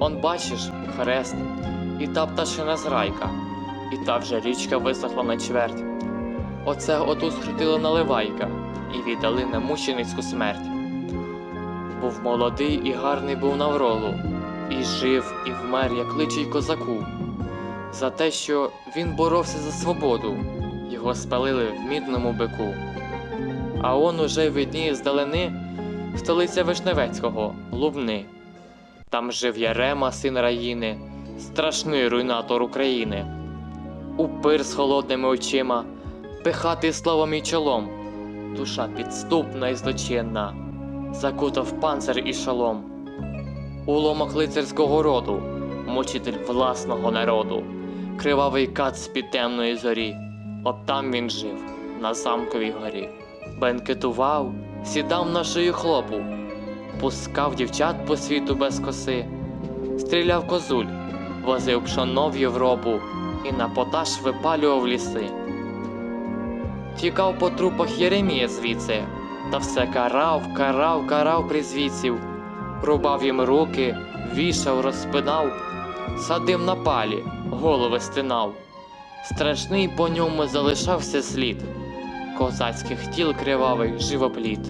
Он бачиш хрест, і та пташина зрайка, і та вже річка висохла на чверть. Оце отут скрутила наливайка, і віддали на мученицьку смерть. Був молодий і гарний був навролу, і жив, і вмер, як личий козаку. За те, що він боровся за свободу, його спалили в мідному бику. А он уже видніє здалени столиця Вишневецького, Лубни. Там жив Ярема, син Раїни, страшний руйнатор України. Упир з холодними очима, пихатий словом і чолом, душа підступна і злочинна, закутав панцир і шолом. Уломок лицарського роду, мучитель власного народу, кривавий кат з під темної зорі, от там він жив, на замковій горі, бенкетував, сідав на шию хлопу, пускав дівчат по світу без коси, стріляв козуль, возив пшоно в Європу і на поташ випалював ліси. Тікав по трупах Єремія звідси, та все карав, карав, карав призвідців, рубав їм руки, вішав, розпинав, садив на палі, голови стинав. Страшний по ньому залишався слід козацьких тіл кривавий живопліт.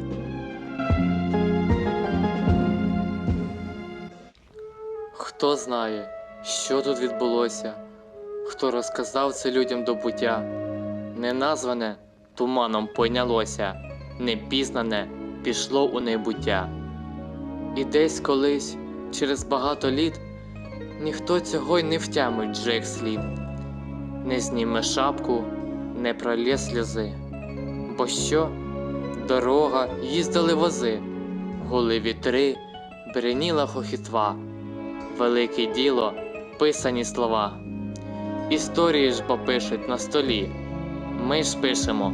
Хто знає, що тут відбулося, хто розказав це людям до буття, неназване туманом пойнялося, непізнане пішло у небуття. І десь колись, через багато літ, ніхто цього й не втямить же як слід, не зніме шапку, не пролє сльози. Бо що? Дорога, їздили вози, гули вітри, бреніла хохітва, велике діло, писані слова. Історії ж бо пишуть на столі, ми ж пишемо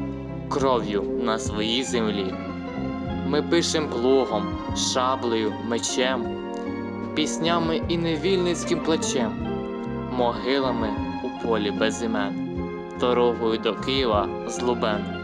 кров'ю на своїй землі. Ми пишем плугом, шаблею, мечем, піснями і невільницьким плечем, могилами у полі без імен, дорогою до Києва з Лубен.